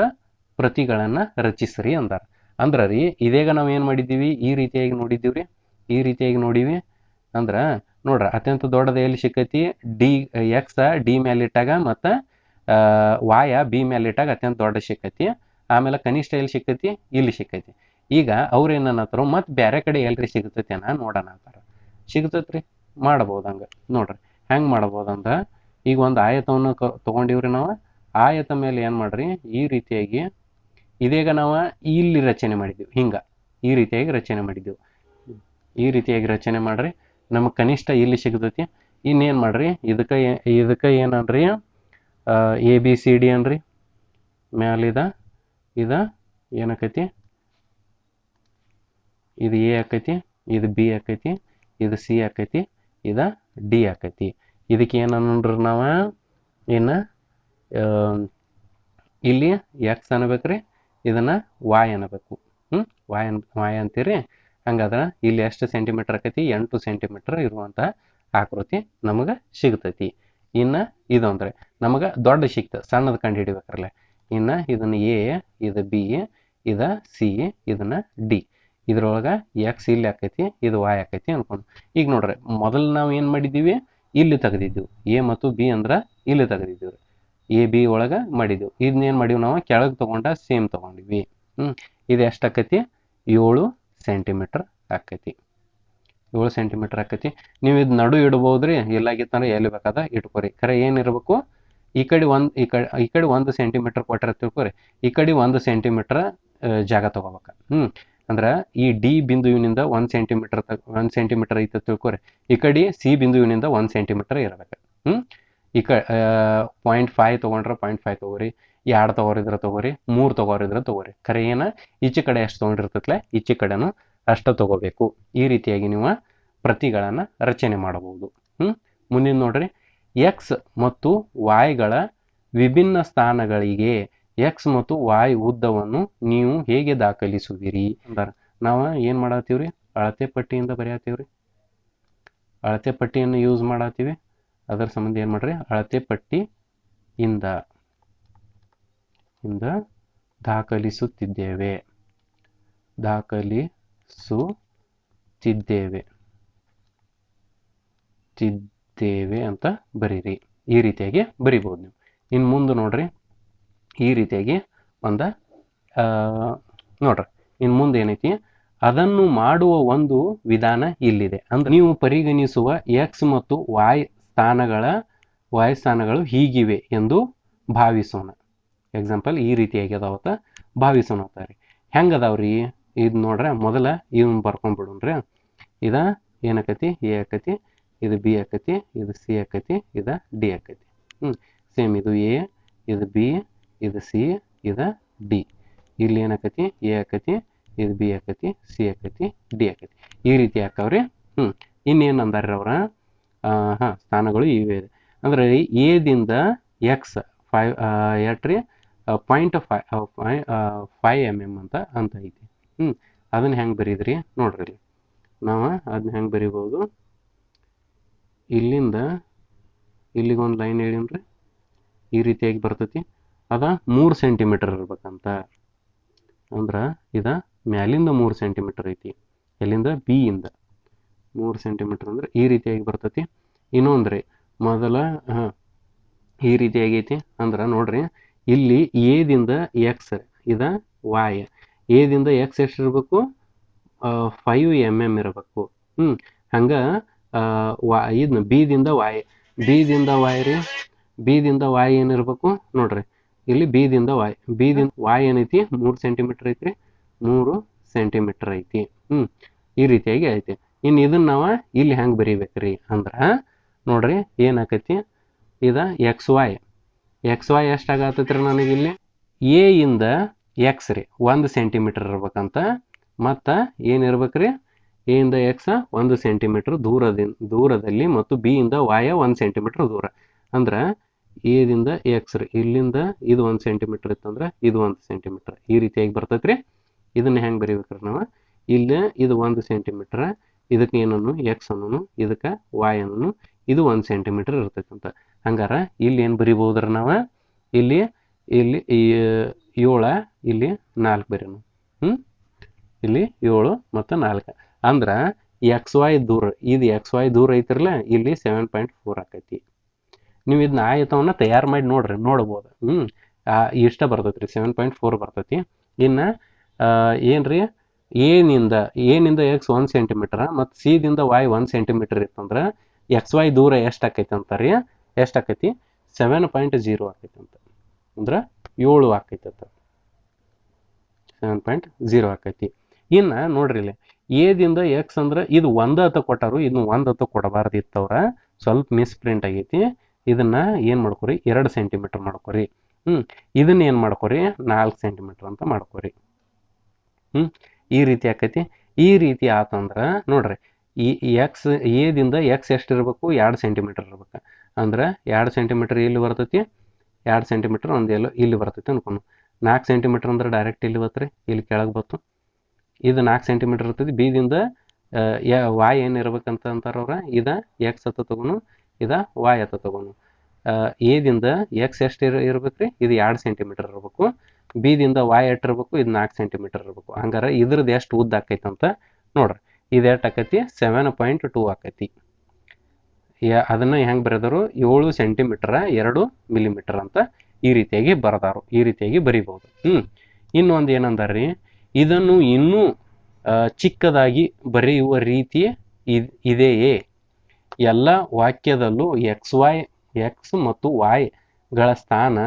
ಪ್ರತಿಗಳನ್ನು ರಚಿಸ್ರಿ ಅಂದಾರ. ಅಂದ್ರ ರೀ, ಇದೀಗ ನಾವು ಏನು ಮಾಡಿದ್ದೀವಿ? ಈ ರೀತಿಯಾಗಿ ನೋಡಿದ್ದೀವಿ ರೀ ಈ ರೀತಿಯಾಗಿ ನೋಡೀವಿ? ಅಂದ್ರೆ ನೋಡ್ರಿ ಅತ್ಯಂತ ದೊಡ್ಡದ ಎಲ್ಲಿ ಸಿಕ್ಕೈತಿ? ಡಿ ಎಕ್ಸ್ ಡಿ ಮೇಲಿಟ್ಟಾಗ ಮತ್ತು ವಾಯ ಬಿ ಮೇಲಿಟ್ಟಾಗ ಅತ್ಯಂತ ದೊಡ್ಡ ಸಿಕ್ಕೈತಿ. ಆಮೇಲೆ ಕನಿಷ್ಠ ಎಲ್ಲಿ ಸಿಕ್ಕೈತಿ? ಇಲ್ಲಿ ಸಿಕ್ಕೈತಿ. ಈಗ ಅವ್ರು ಏನನ್ನತ್ತಾರ ಮತ್ತೆ ಬೇರೆ ಕಡೆ ಎಲ್ರಿ ಸಿಗ್ತೈತಿ ಅನ್ನ ನೋಡೋಣ ಅಂತಾರ. ಸಿಗ್ತೈತ್ರಿ? ಮಾಡ್ಬೋದು ಹಂಗೆ. ನೋಡ್ರಿ, ಹೆಂಗ್ ಮಾಡ್ಬೋದಂದ್ರೆ ಈಗ ಒಂದು ಆಯತವನ್ನು ಕ, ತೊಗೊಂಡಿವ್ರಿ ನಾವು. ಆಯತ ಮೇಲೆ ಏನು ಮಾಡ್ರಿ? ಈ ರೀತಿಯಾಗಿ ಇದೀಗ ನಾವು ಇಲ್ಲಿ ರಚನೆ ಮಾಡಿದ್ದೀವಿ ಹಿಂಗ. ಈ ರೀತಿಯಾಗಿ ರಚನೆ ಮಾಡಿದ್ದೀವಿ ಈ ರೀತಿಯಾಗಿ ರಚನೆ ಮಾಡ್ರಿ. ನಮಗೆ ಕನಿಷ್ಠ ಇಲ್ಲಿ ಸಿಗ್ತೈತಿ. ಇನ್ನೇನು ಮಾಡ್ರಿ? ಇದಕ್ಕೆ ಇದಕ್ಕೆ ಏನನ್ರಿ? ಎ ಬಿ ಸಿ ಡಿ ಅನ್ರಿ ಮ್ಯಾಲಿದ ಇದ ಏನಾಕೈತಿ? ಇದು ಎ ಆಕೈತಿ, ಇದು ಬಿ ಆಕೈತಿ, ಇದು ಸಿ ಆಕೈತಿ, ಇದು ಡಿ ಆಕೈತಿ. ಇದಕ್ಕೆ ಏನನ್ರಿ ನಾವು? ಏನು ಇಲ್ಲಿ ಎಕ್ಸ್ ಅನ್ಬೇಕ್ರಿ ಇದನ್ನ ವಾಯ್ ಅನ್ನಬೇಕು. ಹ್ಞೂ ವಾಯ್ ಅನ್ ವಾಯ್ ಅಂತೀರಿ? ಹಂಗಾದ್ರೆ ಇಲ್ಲಿ ಎಷ್ಟು ಸೆಂಟಿಮೀಟರ್ ಆಕೈತಿ? ಎಂಟು ಸೆಂಟಿಮೀಟರ್ ಇರುವಂತಹ ಆಕೃತಿ ನಮಗೆ ಸಿಗ್ತೈತಿ. ಇನ್ನು ಇದು ಅಂದ್ರೆ ನಮಗೆ ದೊಡ್ಡ ಸಿಕ್ತ ಸಣ್ಣದು ಕಂಡು ಹಿಡಿಬೇಕ್ರಲ್ಲ. ಇನ್ನು ಇದನ್ನ ಎ, ಇದು ಬಿ, ಇದು ಸಿ, ಇದನ್ನ ಡಿ. ಇದ್ರೊಳಗೆ ಎಕ್ಸ್ ಇಲ್ಲಿ ಆಕೈತಿ, ಇದು ವಾಯ್ ಆಕೈತಿ ಅನ್ಕೊಂಡು. ಈಗ ನೋಡ್ರಿ, ಮೊದಲು ನಾವು ಏನು ಮಾಡಿದ್ದೀವಿ ಇಲ್ಲಿ ತೆಗೆದಿದ್ದೀವಿ. ಎ ಮತ್ತು ಬಿ ಅಂದ್ರೆ ಇಲ್ಲಿ ತೆಗೆದಿದ್ದೀವಿ. ಎ, ಬಿ ಒಳಗೆ ಮಾಡಿದ್ದೀವಿ ಇದನ್ನೇನು ಮಾಡೀವಿ ನಾವು? ಕೆಳಗೆ ತೊಗೊಂಡ ಸೇಮ್ ತೊಗೊಂಡಿವಿ. ಹ್ಞೂ ಇದು ಎಷ್ಟು ಆಕೈತಿ? ಏಳು ಸೆಂಟಿಮೀಟ್ರ್ ಆಕೈತಿ. ಏಳು ಸೆಂಟಿಮೀಟರ್ ಆಕೈತಿ. ನೀವು ಇದು ನಡು ಇಡ್ಬೋದ್ರಿ, ಎಲ್ಲಾಗಿತ್ತಂದ್ರೆ ಎಲ್ಲಿ ಬೇಕಾದ ಇಟ್ಕೋರಿ. ಖರೆ ಏನಿರ್ಬೇಕು ಈ ಕಡೆ ಒಂದು, ಈ ಕಡೆ ಈ ಕಡೆ ಒಂದು ಸೆಂಟಿಮೀಟರ್ ಕೊಟ್ಟರೆ ತಿಳ್ಕೊರಿ. ಈ ಕಡೆ ಒಂದು ಸೆಂಟಿಮೀಟರ್ ಜಾಗ ತಗೋಬೇಕು. ಹ್ಞೂ ಅಂದ್ರೆ ಈ ಡಿ ಬಿಂದುವಿನಿಂದ ಒಂದು ಸೆಂಟಿಮೀಟರ್ ಒಂದು ಸೆಂಟಿಮೀಟರ್ ಐತೆ ತಿಳ್ಕೊರಿ. ಈ ಕಡೆ ಸಿ ಬಿಂದುವಿನಿಂದ ಒಂದು ಸೆಂಟಿಮೀಟರ್ ಇರಬೇಕು. ಹ್ಞೂ ಈ ಕ ಪಾಯಿಂಟ್ ಫೈವ್ ತೊಗೊಂಡ್ರೆ ಪಾಯಿಂಟ್ ಫೈವ್ ತೊಗೋರಿ. ಎರಡು ತಗೋರಿದ್ರೆ ತಗೋರಿ, ಮೂರು ತಗೋರಿದ್ರೆ ತಗೋರಿ. ಖರೆ ಏನು? ಈಚೆ ಕಡೆ ಎಷ್ಟು ತೊಗೊಂಡಿರ್ತೈತ್ಲೆ, ಈಚೆ ಕಡೆನೂ ಅಷ್ಟು ತಗೋಬೇಕು. ಈ ರೀತಿಯಾಗಿ ನೀವು ಪ್ರತಿಗಳನ್ನು ರಚನೆ ಮಾಡಬಹುದು. ಹ್ಞೂ ಮುಂದಿನ ನೋಡ್ರಿ ಎಕ್ಸ್ ಮತ್ತು ವಾಯ್ಗಳ ವಿಭಿನ್ನ ಸ್ಥಾನಗಳಿಗೆ ಎಕ್ಸ್ ಮತ್ತು ವಾಯ್ ಉದ್ದವನ್ನು ನೀವು ಹೇಗೆ ದಾಖಲಿಸುವಿರಿ ಅಂದ್ರೆ. ನಾವು ಏನು ಮಾಡತ್ತೀವ್ರಿ ಅಳತೆ ಪಟ್ಟಿಯಿಂದ ಬರೆಯತ್ತೀವ್ರಿ ಅಳತೆ ಪಟ್ಟಿಯನ್ನು ಯೂಸ್ ಮಾಡತ್ತೀವಿ ಅದರ ಸಂಬಂಧ ಏನು ಮಾಡ್ರಿ? ಅಳತೆ ಪಟ್ಟಿ ಇಂದ ದಾಖಲಿಸುತ್ತಿದ್ದೇವೆ. ದಾಖಲಿಸುತ್ತಿದ್ದೇವೆ. ತಿದ್ದೇವೆ ಅಂತ ಬರೀರಿ. ಈ ರೀತಿಯಾಗಿ ಬರಿಬೋದು ನೀವು. ಇನ್ನು ಮುಂದೆ ನೋಡ್ರಿ. ಈ ರೀತಿಯಾಗಿ ಒಂದು ನೋಡ್ರಿ. ಇನ್ನು ಮುಂದೆ ಏನೈತಿ? ಅದನ್ನು ಮಾಡುವ ಒಂದು ವಿಧಾನ ಇಲ್ಲಿದೆ. ಅಂದ್ರೆ ನೀವು ಪರಿಗಣಿಸುವ ಎಕ್ಸ್ ಮತ್ತು ವಾಯ್ ಸ್ಥಾನಗಳ ವಾಯ್ ಸ್ಥಾನಗಳು ಹೀಗಿವೆ ಎಂದು ಭಾವಿಸೋಣ. ಎಕ್ಸಾಂಪಲ್ ಈ ರೀತಿಯಾಗಿ ಅದಾವತ್ತ ಭಾವಿಸೋಣ ಅಂತಾರೆ ಹೆಂಗೆ ಅದಾವ್ರಿ ಇದು ನೋಡ್ರೆ, ಮೊದಲ ಇವನ್ ಬರ್ಕೊಂಡ್ಬಿಡೋಣ್ರಿ ಇದ ಏನಾಕತಿ ಎ ಆಕತಿ, ಇದು ಬಿ ಆಕತಿ, ಇದು ಸಿ ಆಕತಿ, ಇದು ಡಿ ಆಕತಿ. ಹ್ಞೂ ಸೇಮ್ ಇದು ಎ, ಇದು ಬಿ, ಇದು ಸಿ, ಇದು ಡಿ. ಇಲ್ಲಿ ಏನಾಕತಿ ಎ ಆಕತಿ, ಇದು ಬಿ ಆಕತಿ, ಸಿ ಆಕತಿ, ಡಿ ಆಕತಿ. ಈ ರೀತಿ ಹಾಕವ್ರಿ. ಹ್ಞೂ ಇನ್ನೇನು ಅಂದಾರ್ರಿ ಅವ್ರ? ಹಾಂ, ಸ್ಥಾನಗಳು ಇವೆ. ಅಂದ್ರೆ ಎದಿಂದ X, five ಎಟ್ರಿ point five five M M ಅಂತ ಅಂತ ಐತಿ. ಹ್ಞೂ ಅದನ್ನು ಹೆಂಗೆ ಬರೀದ್ರಿ? ನೋಡ್ರಿ ಇಲ್ಲಿ. ನಾವು ಅದನ್ನ ಹೆಂಗೆ ಬರಿಬೋದು ಇಲ್ಲಿಂದ, ಇಲ್ಲಿಗೆ ಒಂದು ಲೈನ್ ಹೇಳಿನ್ರಿ ಈ ರೀತಿಯಾಗಿ ಬರ್ತೈತಿ. ಅದ ಮೂರು ಸೆಂಟಿಮೀಟರ್ ಇರ್ಬೇಕಂತ. ಅಂದ್ರೆ, ಇದ ಮ್ಯಾಲಿಂದ ಮೂರು ಸೆಂಟಿಮೀಟರ್ ಐತಿ. ಎಲ್ಲಿಂದ? ಇಂದ. ಮೂರು ಸೆಂಟಿಮೀಟರ್ ಅಂದ್ರೆ ಈ ರೀತಿಯಾಗಿ ಬರ್ತೈತಿ. ಇನ್ನೊಂದ್ರಿ, ಮೊದಲ, ಹಾಂ, ಈ ರೀತಿಯಾಗೈತಿ ಅಂದ್ರೆ ನೋಡ್ರಿ ಇಲ್ಲಿ ಎದಿಂದ ಎಕ್ಸ್ ಇದ ವಾಯ್ ಎದಿಂದ ಎಕ್ಸ್ ಎಷ್ಟು ಇರಬೇಕು? ಫೈವ್ ಎಂ ಎಂ ಇರಬೇಕು. ಹ್ಞೂ ಹಂಗೆ ವಾ ಇದನ್ನ ಬಿದಿಂದ ವಾಯ್ ಬಿದಿಂದ ವಾಯ್ ರೀ. ಬಿದಿಂದ ವಾಯ್ ಏನಿರ್ಬೇಕು ನೋಡ್ರಿ. ಇಲ್ಲಿ ಬಿದಿಂದ ವಾಯ್ ಬಿದಿಂದ ವಾಯ್ ಏನೈತಿ? ಮೂರು ಸೆಂಟಿಮೀಟರ್ ಐತ್ರಿ. ಮೂರು ಸೆಂಟಿಮೀಟರ್ ಐತಿ. ಹ್ಞೂ ಈ ರೀತಿಯಾಗಿ ಐತಿ. ಇನ್ನು ಇದನ್ನ ನಾವು ಇಲ್ಲಿ ಹೆಂಗೆ ಬರೀಬೇಕ್ರಿ ಅಂದ್ರೆ, ನೋಡ್ರಿ ಏನಾಕೈತಿ? ಇದ ಎಕ್ಸ್ ವಾಯ್ ಎಕ್ಸ್ ವೈ ನನಗೆ ಇಲ್ಲಿ? ಎ ಇಂದ ಎಕ್ಸ್ ರೀ, ಒಂದು ಸೆಂಟಿಮೀಟರ್ ಇರ್ಬೇಕಂತ. ಮತ್ತು ಏನಿರ್ಬೇಕ್ರಿ ಎ ಇಂದ ಎಕ್ಸ್ ಒಂದು ಸೆಂಟಿಮೀಟ್ರ್ ದೂರದಿಂದ ದೂರದಲ್ಲಿ ಮತ್ತು ಬಿ ಇಂದ ವಾಯ ಒಂದು ಸೆಂಟಿಮೀಟ್ರ್ ದೂರ. ಅಂದ್ರೆ ಎದಿಂದ ಎಕ್ಸ್ ರೀ, ಇಲ್ಲಿಂದ ಇದು ಒಂದು ಸೆಂಟಿಮೀಟ್ರ್ ಇತ್ತಂದ್ರೆ ಇದು ಒಂದು ಸೆಂಟಿಮೀಟ್ರ್ ಈ ರೀತಿಯಾಗಿ ಬರ್ತೈತ್ರಿ. ಇದನ್ನ ಹೆಂಗೆ ಬರೀಬೇಕ್ರಿ ನಾವು? ಇಲ್ಲಿ ಇದು ಒಂದು ಸೆಂಟಿಮೀಟ್ರ್ ಇದಕ್ಕೆ ಏನನ್ನು? ಎಕ್ಸ್ ಅನ್ನೋನು, ಇದಕ್ಕೆ ವಾಯ್ ಅನ್ನೋನು. ಇದು ಒಂದು ಸೆಂಟಿಮೀಟರ್ ಇರ್ತೈತಂತ ಹಂಗಾರ ಇಲ್ಲಿ ಏನು ಬರಿಬೋದ್ರ ನಾವು? ಇಲ್ಲಿ ಇಲ್ಲಿ ಏಳ, ಇಲ್ಲಿ ನಾಲ್ಕು ಬರೀನು ಹ್ಞೂ ಇಲ್ಲಿ ಏಳು ಮತ್ತು ನಾಲ್ಕು. ಅಂದ್ರೆ ಎಕ್ಸ್ ವೈ ದೂರ, ಇದು ಎಕ್ಸ್ ವೈ ದೂರ ಐತಿರಲ್ಲ ಇಲ್ಲಿ ಸೆವೆನ್ ಪಾಯಿಂಟ್ ಫೋರ್ ಆಕೈತಿ. ನೀವು ಇದನ್ನ ಆಯತವನ್ನು ತಯಾರು ಮಾಡಿ ನೋಡ್ರಿ, ನೋಡ್ಬೋದು. ಹ್ಞೂ ಇಷ್ಟ ಬರ್ತೈತಿ ರೀ ಸೆವೆನ್ ಪಾಯಿಂಟ್ ಫೋರ್ ಬರ್ತೈತಿ. ಇನ್ನು ಏನ್ರಿ? ಏನಿಂದ ಏನಿಂದ ಎಕ್ಸ್ ಒನ್ ಸೆಂಟಿಮೀಟ್ರ್ ಮತ್ತು ಸಿದಿಂದ ವಾಯ್ ಒನ್ ಸೆಂಟಿಮೀಟರ್ ಇತ್ತಂದ್ರೆ ಎಕ್ಸ್ ವೈ ದೂರ ಎಷ್ಟು ಆಕೈತಿ ರೀ ಎಷ್ಟು ಆಕೈತಿ? ಸೆವೆನ್ ಪಾಯಿಂಟ್ ಜೀರೋ ಆಕೈತಿ ಅಂತ. ಅಂದ್ರೆ ಏಳು ಆಕೈತಿ ಅಂತ. ಸೆವೆನ್ ಪಾಯಿಂಟ್ ಜೀರೋ ಆಕೈತಿ. ಇನ್ನು ನೋಡ್ರಿ ಇಲ್ಲಿ ಏದಿಂದ ಎಕ್ಸ್ ಅಂದ್ರೆ ಇದು ಒಂದು ಹತ್ತ ಕೊಟ್ಟಾರು ಇದನ್ನ ಒಂದು ಹತ್ತ ಕೊಡಬಾರ್ದಿತ್ತವ್ರ ಸ್ವಲ್ಪ ಮಿಸ್ ಪ್ರಿಂಟ್ ಆಗೈತಿ. ಇದನ್ನ ಏನು ಮಾಡ್ಕೊರಿ? ಎರಡು ಸೆಂಟಿಮೀಟರ್ ಮಾಡ್ಕೊರಿ. ಹ್ಮ್, ಇದನ್ನ ಏನು ಮಾಡ್ಕೊರಿ? ನಾಲ್ಕು ಸೆಂಟಿಮೀಟರ್ ಅಂತ ಮಾಡ್ಕೊರಿ. ಹ್ಮ್, ಈ ರೀತಿ ಆಕೈತಿ. ಈ ರೀತಿ ಆತಂದ್ರ ನೋಡ್ರಿ ಈ ಎಕ್ಸ್ ಏದಿಂದ ಎಕ್ಸ್ ಎಷ್ಟು ಇರಬೇಕು ಎರಡು ಸೆಂಟಿಮೀಟರ್ ಇರ್ಬೇಕು. ಅಂದ್ರೆ ಎರಡು ಸೆಂಟಿಮೀಟರ್ ಇಲ್ಲಿ ಬರ್ತೈತಿ? ಎರಡು ಸೆಂಟಿಮೀಟರ್ ಒಂದು ಎಲ್ಲೋ ಇಲ್ಲಿ ಬರ್ತೈತಿ ಅನ್ಕೊಂಡು. ನಾಲ್ಕು ಸೆಂಟಿಮೀಟರ್ ಅಂದ್ರೆ ಡೈರೆಕ್ಟ್ ಇಲ್ಲಿ ಬತ್ರಿ? ಇಲ್ಲಿ ಕೆಳಗೆ ಬತ್ತು. ಇದು ನಾಲ್ಕು ಸೆಂಟಿಮೀಟರ್ ಇರ್ತೈತಿ. ಬೀದಿಂದ ವಾಯ್ ಏನು ಇರ್ಬೇಕಂತ ಅಂತಾರೆ ಅವ್ರ? ಇದ ಎಕ್ಸ್ ಹತ್ತ ತಗೊಂಡು ಇದ ವಾಯ್ ಹತ್ತ ತಗೊಂಡು ಎದಿಂದ ಎಕ್ಸ್ ಎಷ್ಟು ಇರ, ಇರ್ಬೇಕ್ರಿ? ಇದು ಎರಡು ಸೆಂಟಿಮೀಟರ್ ಇರಬೇಕು. ಬಿದಿಂದ ವಾಯ್ ಇರಬೇಕು? ಇದು ನಾಲ್ಕು ಸೆಂಟಿಮೀಟರ್ ಇರಬೇಕು. ಹಂಗಾರೆ ಇದ್ರದ್ದು ಎಷ್ಟು ಉದ್ದ ಆಕೈತೆ ಅಂತ ನೋಡ್ರಿ. ಇದು ಆಕತಿ? ಸೆವೆನ್ ಪಾಯಿಂಟ್ ಟೂ ಆಕತಿ. ಅದನ್ನು ಹೆಂಗೆ ಬರೆದರು? ಏಳು ಸೆಂಟಿಮೀಟರ್ ಎರಡು ಮಿಲಿಮೀಟರ್ ಅಂತ ಈ ರೀತಿಯಾಗಿ ಬರೆದಾರು. ಈ ರೀತಿಯಾಗಿ ಬರಿಬೋದು ಹ್ಞೂ ಇನ್ನೊಂದು ಏನಂದಾರ್ರಿ? ಇದನ್ನು ಇನ್ನೂ ಚಿಕ್ಕದಾಗಿ ಬರೆಯುವ ರೀತಿ ಇದೆಯೇ? ಎಲ್ಲ ವಾಕ್ಯದಲ್ಲೂ ಎಕ್ಸ್ ವೈ ಎಕ್ಸ್ ಮತ್ತು ವಾಯ್ಗಳ ಸ್ಥಾನ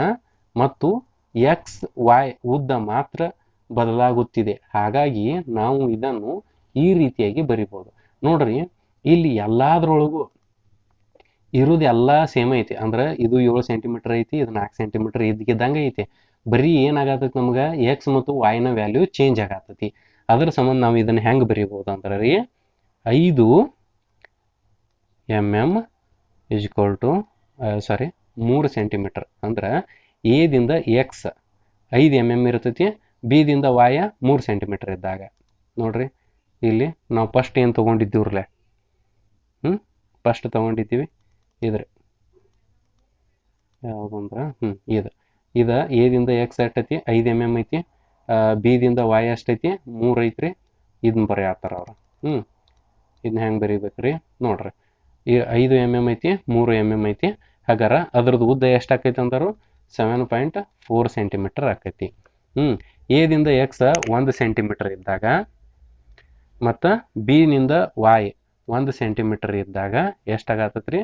ಮತ್ತು ಎಕ್ಸ್ ವಾಯ್ ಉದ್ದ ಮಾತ್ರ ಬದಲಾಗುತ್ತಿದೆ. ಹಾಗಾಗಿ ನಾವು ಇದನ್ನು ಈ ರೀತಿಯಾಗಿ ಬರಿಬೋದು. ನೋಡ್ರಿ, ಇಲ್ಲಿ ಎಲ್ಲಾದ್ರೊಳಗೂ ಇರೋದು ಎಲ್ಲ ಸೇಮ್ ಐತಿ. ಅಂದ್ರೆ ಇದು ಏಳು ಸೆಂಟಿಮೀಟರ್ ಐತಿ, ಇದು ನಾಲ್ಕು ಸೆಂಟಿಮೀಟರ್ ಇದ್ದಕ್ಕಿದ್ದಂಗೆ ಐತಿ. ಬರೀ ಏನಾಗತ್ತೈತಿ ನಮ್ಗೆ? ಎಕ್ಸ್ ಮತ್ತು ವಾಯ್ನ ವ್ಯಾಲ್ಯೂ ಚೇಂಜ್ ಆಗತ್ತೈತಿ. ಅದ್ರ ಸಂಬಂಧ ನಾವು ಇದನ್ನ ಹೆಂಗೆ ಬರೀಬೋದು ಅಂದ್ರೆ ರೀ ಐದು M M is equal to sorry ಮೂರು ಸೆಂಟಿಮೀಟರ್ ಅಂದ್ರೆ ಎದಿಂದ ಎಕ್ಸ್ ಐದು ಎಂ ಎಂ ಇರ್ತೈತಿ ಬಿದಿಂದ ವಾಯ ಮೂರು ಸೆಂಟಿಮೀಟರ್ ಇದ್ದಾಗ. ನೋಡ್ರಿ ಇಲ್ಲಿ ನಾವು ಫಸ್ಟ್ ಏನು ತೊಗೊಂಡಿದ್ದೀವ್ರಲ್ಲೇ? ಹ್ಞೂ ಫಸ್ಟ್ ತೊಗೊಂಡಿದ್ದೀವಿ. ಇದ್ರೆ. ಯಾವುದಂದ್ರೆ ಹ್ಞೂ ಇದು. ಇದು ಎದಿಂದ ಎಕ್ಸ್ ಎಷ್ಟೈತಿ ಐದು ಎಂ ಎಂ ಐತಿ ಬಿದಿಂದ ವಾಯ್ ಎಷ್ಟೈತಿ ಮೂರು ಐತ್ರಿ. ಇದನ್ನ ಬರೆಯತ್ತಾರ ಅವ್ರು. ಹ್ಞೂ ಇದನ್ನ ಹೆಂಗೆ ಬರೀಬೇಕ್ರಿ? ನೋಡ್ರಿ. ಈ ಐದು ಎಂ ಎಂ ಐತಿ, ಮೂರು ಎಂ ಎಂ ಐತಿ. ಹಾಗಾರ ಅದ್ರದ್ದು ಉದ್ದ ಎಷ್ಟು ಆಕೈತಿ ಅಂದರು? ಸೆವೆನ್ ಪಾಯಿಂಟ್ ಫೋರ್ ಸೆಂಟಿಮೀಟರ್ ಆಕೈತಿ. ಹ್ಞೂ ಎದಿಂದ ಎಕ್ಸ್ ಒಂದು ಸೆಂಟಿಮೀಟರ್ ಇದ್ದಾಗ ಮತ್ತು ಬಿನಿಂದ ವಾಯ್ ಒಂದು ಸೆಂಟಿಮೀಟರ್ ಇದ್ದಾಗ ಎಷ್ಟಾಗತ್ತೈತ್ರಿ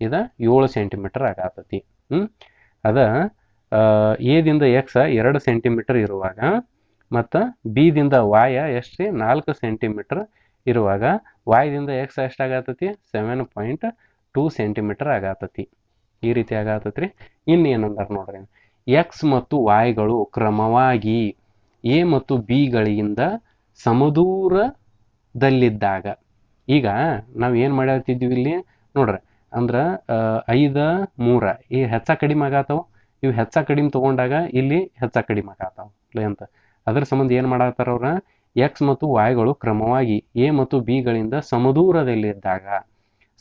ಇದು ಏಳು ಸೆಂಟಿಮೀಟರ್ ಆಗತ್ತೈತಿ. ಹ್ಞೂ ಅದ ಎದಿಂದ ಎಕ್ಸ್ ಎರಡು ಸೆಂಟಿಮೀಟರ್ ಇರುವಾಗ ಮತ್ತು ಬಿದಿಂದ ವಾಯ ಎಷ್ಟು ರೀ? ನಾಲ್ಕು ಸೆಂಟಿಮೀಟರ್ ಇರುವಾಗ ವಾಯ್ದಿಂದ ಎಕ್ಸ್ ಎಷ್ಟಾಗತ್ತೈತಿ ಸೆವೆನ್ ಪಾಯಿಂಟ್ ಟೂ ಸೆಂಟಿಮೀಟರ್ ಆಗತ್ತೈತಿ. ಈ ರೀತಿ ಆಗತ್ತೈತ್ರಿ. ಇನ್ನೇನಂದಾರ ನೋಡ್ರಿ. ಎಕ್ಸ್ ಮತ್ತು ವಾಯ್ಗಳು ಕ್ರಮವಾಗಿ ಎ ಮತ್ತು ಬಿಗಳಿಂದ ಸಮದೂರದಲ್ಲಿದ್ದಾಗ ಈಗ ನಾವು ಏನು ಮಾಡತ್ತಿದ್ವಿ ಇಲ್ಲಿ? ನೋಡ್ರಿ, ಅಂದ್ರೆ ಐದ, ಮೂರ, ಈ ಹೆಚ್ಚ ಕಡಿಮೆ ಆಗತ್ತಾವ ಇವು ಹೆಚ್ಚ ಕಡಿಮೆ ತೊಗೊಂಡಾಗ ಇಲ್ಲಿ ಹೆಚ್ಚ ಕಡಿಮೆ ಆಗತ್ತಾವ ಅಂತ. ಅದ್ರ ಸಂಬಂಧ ಏನು ಮಾಡತ್ತಾರ ಅವ್ರ? ಎಕ್ಸ್ ಮತ್ತು ವಾಯ್ಗಳು ಕ್ರಮವಾಗಿ ಎ ಮತ್ತು ಬಿಗಳಿಂದ ಸಮದೂರದಲ್ಲಿದ್ದಾಗ